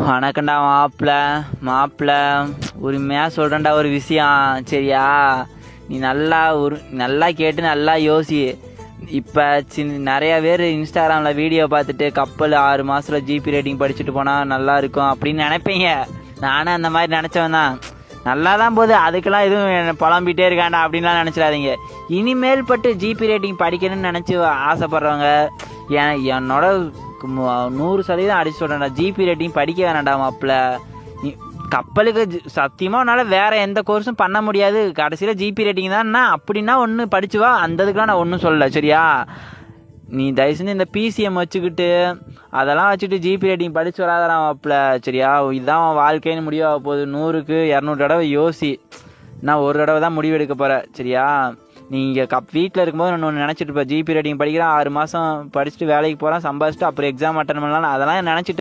வணக்கம்டா மாப்பிள்ள மாப்பிள்ள உரிமையாக சொல்கிறேன்டா ஒரு விஷயம். சரியா? நீ நல்லா ஒரு நல்லா கேட்டு நல்லா யோசி. இப்போ சின்ன நிறையா பேர் இன்ஸ்டாகிராமில் வீடியோ பார்த்துட்டு கப்பல் ஆறு மாதத்தில் ஜிபி ரேட்டிங் படிச்சுட்டு போனால் நல்லா இருக்கும் அப்படின்னு நினைப்பீங்க. நானும் அந்த மாதிரி நினச்சவன் தான். நல்லா தான் போகுது. அதுக்கெல்லாம் எதுவும் புலம்பிகிட்டே இருக்காண்டா அப்படின்லாம் நினச்சிடாதீங்க. இனிமேல் பட்டு ஜிபி ரேட்டிங் படிக்கணும்னு நினச்சி ஆசைப்பட்றவங்க என் என்னோட நூறு சதவீதம் அடிச்சு சொல்கிறேன்டா ஜிபி ரேட்டிங் படிக்க வேணாம்டா மாப்பிள்ள கப்பலுக்கு சத்தியமாக உன்னால் வேறு எந்த கோர்ஸும் பண்ண முடியாது. கடைசியில் ஜிபி ரேட்டிங் தான். அப்படின்னா ஒன்று படிச்சு வா. அந்த இதுக்கெலாம் நான் ஒன்றும் சொல்லலை சரியா? நீ தயவு செஞ்சு இந்த பிசிஎம் வச்சுக்கிட்டு அதெல்லாம் வச்சுட்டு ஜிபி ரேட்டிங் படிச்சு வராதடா மாப்பிள்ள சரியா? இதுதான் உன் வாழ்க்கைன்னு முடிவாக போகுது. நூறுக்கு இரநூறு தடவை யோசி. நான் ஒரு தடவை தான் முடிவு எடுக்க போகிறேன் சரியா? நீங்கள் கப் வீட்டில் இருக்கும்போது நான் ஒன்று நினச்சிட்டு இருப்பேன். ஜிபி ரேட்டிங் படிக்கிறேன் ஆறு மாதம் படிச்சுட்டு வேலைக்கு போகிறேன் சம்பாதிச்சுட்டு அப்புறம் எக்ஸாம் அட்டன் பண்ணலாம் அதெல்லாம் நினச்சிட்டு